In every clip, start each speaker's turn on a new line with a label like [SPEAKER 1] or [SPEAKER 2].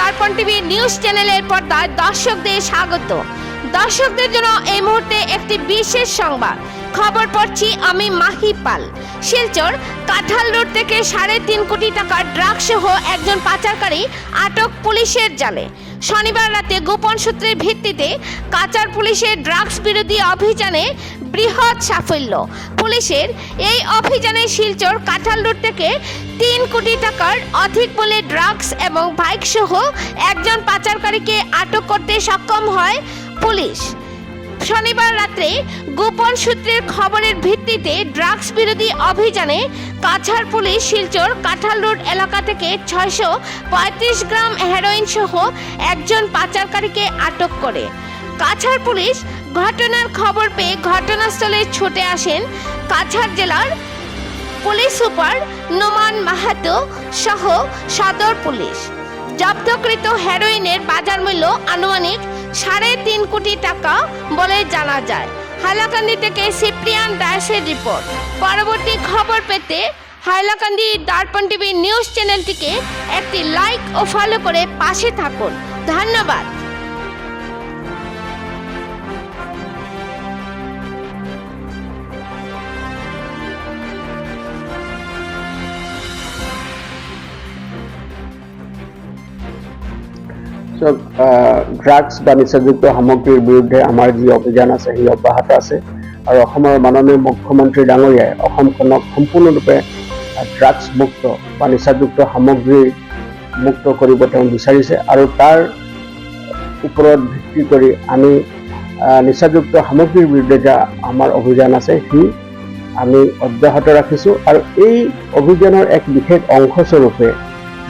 [SPEAKER 1] দর্পণ TV news চ্যানেলের পর্দায় দর্শকদের স্বাগত। দর্শকদের জন্য এই মুহূর্তে একটি বিশেষ সংবাদ। খবর পড়ছি আমি মাহি পাল। শিলচর, কাঁঠাল রোড থেকে সাড়ে তিন কোটি টাকার ড্রাগসহ সহ একজন পাচারকারী আটক পুলিশের জালে। শনিবার রাতে গোপন সূত্রের ভিত্তিতে কাচার পুলিশের ড্রাগস বিরোধী অভিযানে বৃহৎ সাফল্য। পুলিশের এই অভিযানে শিলচর কাঁঠাল রোড থেকে তিন কোটি টাকার অধিক বলে ড্রাগস এবং বাইক সহ একজন পাচারকারীকে আটক করতে সক্ষম হয় পুলিশ। শনিবার রাত্রে গোপন সূত্রের খবরের ভিত্তিতে ড্রাগস বিরোধী অভিযানে কাছাড় পুলিশ শিলচর কাঁঠাল রোড এলাকা থেকে ছয়শো পঁয়ত্রিশ গ্রাম হেরোইন সহ একজন পাচারকারীকে আটক করে। কাছাড় পুলিশ ঘটনার খবর পেয়ে ঘটনাস্থলে ছুটে আসেন কাছাড় জেলার পুলিশ সুপার নোমান মাহাতো সহ সদর পুলিশ। জব্দকৃত হেরোইনের বাজার মূল্য আনুমানিক সাড়ে তিন কোটি টাকা বলে জানা যায়। হাইলাকান্দি থেকে সিপ্রিয়ান দাসের রিপোর্ট। পরবর্তী খবর পেতে হাইলাকান্দি দর্পণ টিভি নিউজ চ্যানেলটিকে একটি লাইক ও ফলো করে পাশে থাকুন। ধন্যবাদ।
[SPEAKER 2] ড্ৰাগছ বা নিচাযুক্ত সামগ্ৰীৰ বিৰুদ্ধে আমাৰ যি অভিযান আছে, সেই অব্যাহত আছে। আৰু অসমৰ মাননীয় মুখ্যমন্ত্ৰী ডাঙৰীয়াই অসমখনক সম্পূৰ্ণৰূপে ড্ৰাগছ মুক্ত বা নিচাযুক্ত সামগ্ৰী মুক্ত কৰিব তেওঁ বিচাৰিছে আৰু তাৰ ওপৰত ভিত্তি কৰি আমি নিচাযুক্ত সামগ্ৰীৰ বিৰুদ্ধে যা আমাৰ অভিযান আছে, সি আমি অব্যাহত ৰাখিছোঁ। আৰু এই অভিযানৰ এক বিশেষ অংশস্বৰূপে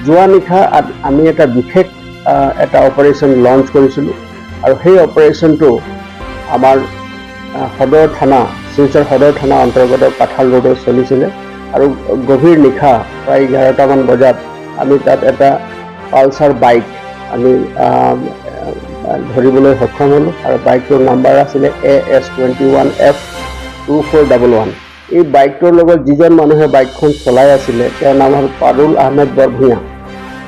[SPEAKER 2] যোৱা নিশা আমি এটা বিশেষ এটা অপাৰেশ্যন লঞ্চ কৰিছিলোঁ আৰু সেই অপাৰেশ্যনটো আমাৰ সদৰ থানা, শিলচৰ সদৰ থানা অন্তৰ্গত কাঠাল ৰোডত চলিছিলে। আৰু গভীৰ নিশা প্ৰায় এঘাৰটামান বজাত আমি তাত এটা পালচাৰ বাইক আমি ধৰিবলৈ সক্ষম হ'লোঁ। আৰু বাইকটোৰ নাম্বাৰ আছিলে A S twenty one F two four double one এই বাইকটোৰ লগত যিজন মানুহে বাইকখন চলাই আছিলে, তেওঁৰ নাম হ'ল পাৰুল আহমেদ বৰভূঞা।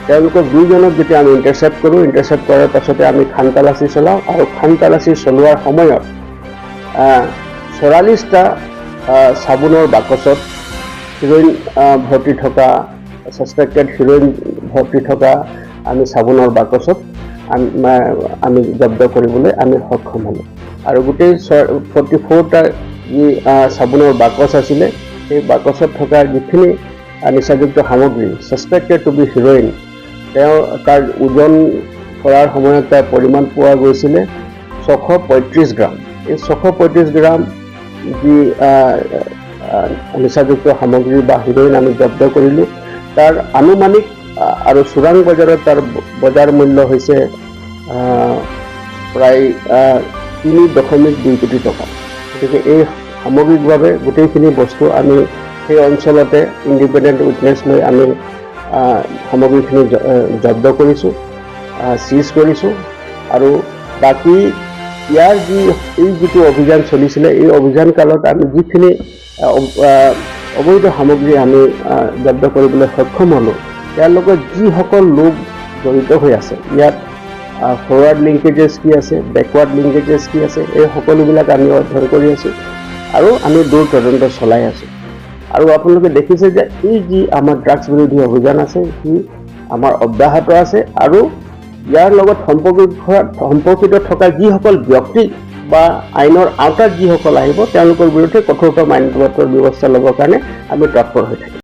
[SPEAKER 2] তেওঁলোকক দুইজনক যেতিয়া আমি ইণ্টাৰচেপ্ট কৰোঁ ইণ্টাৰচেপ্ট কৰাৰ পাছতে আমি খান তালাচী চলাওঁ আৰু খান তালাচী চলোৱাৰ সময়ত চৌৰাল্লিছটা চাবোনৰ বাকচত হিৰইন ভৰ্তি থকা ছাছপেক্টেড হিৰইন ভৰ্তি থকা আমি চাবোনৰ বাকচত আমি আমি জব্দ কৰিবলৈ আমি সক্ষম হ'লোঁ। আৰু গোটেই ফৰ্টি ফ'ৰটা যি চাবোনৰ বাকচ আছিলে, সেই বাকচত থকা যিখিনি নিচাযুক্ত সামগ্ৰী ছাছপেক্টেড টু বি হিৰইন তেওঁ তাৰ ওজন কৰাৰ সময়ত তাৰ পৰিমাণ পোৱা গৈছিলে ছশ পঁয়ত্ৰিছ গ্ৰাম। এই ছশ পঁয়ত্ৰিছ গ্ৰাম যি নিচাযুক্ত সামগ্ৰী বা হিৰইন আমি জব্দ কৰিলোঁ। তাৰ আনুমানিক আৰু চোৰাং বজাৰত তাৰ বজাৰ মূল্য হৈছে প্ৰায় তিনি দশমিক দুই কোটি টকা। গতিকে এই সামগ্ৰিকভাৱে গোটেইখিনি বস্তু আমি সেই অঞ্চলতে ইণ্ডিপেণ্ডেণ্ট উইটনেছ লৈ আমি সামগ্ৰীখিনি জব্দ কৰিছোঁ চিজ কৰিছোঁ আৰু বাকী ইয়াৰ যি, এই যিটো অভিযান চলিছিলে, এই অভিযান কালত আমি যিখিনি অবৈধ সামগ্ৰী আমি জব্দ কৰিবলৈ সক্ষম হ'লোঁ, ইয়াৰ লগত যিসকল লোক জড়িত হৈ আছে, ইয়াত ফৰৱাৰ্ড লিংকেজেছ কি আছে বেকৱাৰ্ড লিংকেজেছ কি আছে, এই সকলোবিলাক আমি অধ্যয়ন কৰি আছোঁ আৰু আমি দূৰ তদন্ত চলাই আছোঁ। আৰু আপোনালোকে দেখিছে যে এই যি আমাৰ ড্ৰাগছ বিৰোধী অভিযান আছে, সি আমাৰ অব্যাহত আছে আৰু ইয়াৰ লগত সম্পৰ্কিত সম্পৰ্কিত থকা যিসকল ব্যক্তি বা আইনৰ আওতাত যিসকল আহিব, তেওঁলোকৰ বিৰুদ্ধে কঠোৰতম আইনগত ব্যৱস্থা ল'বৰ কাৰণে আমি তৎপৰ হৈ থাকিম।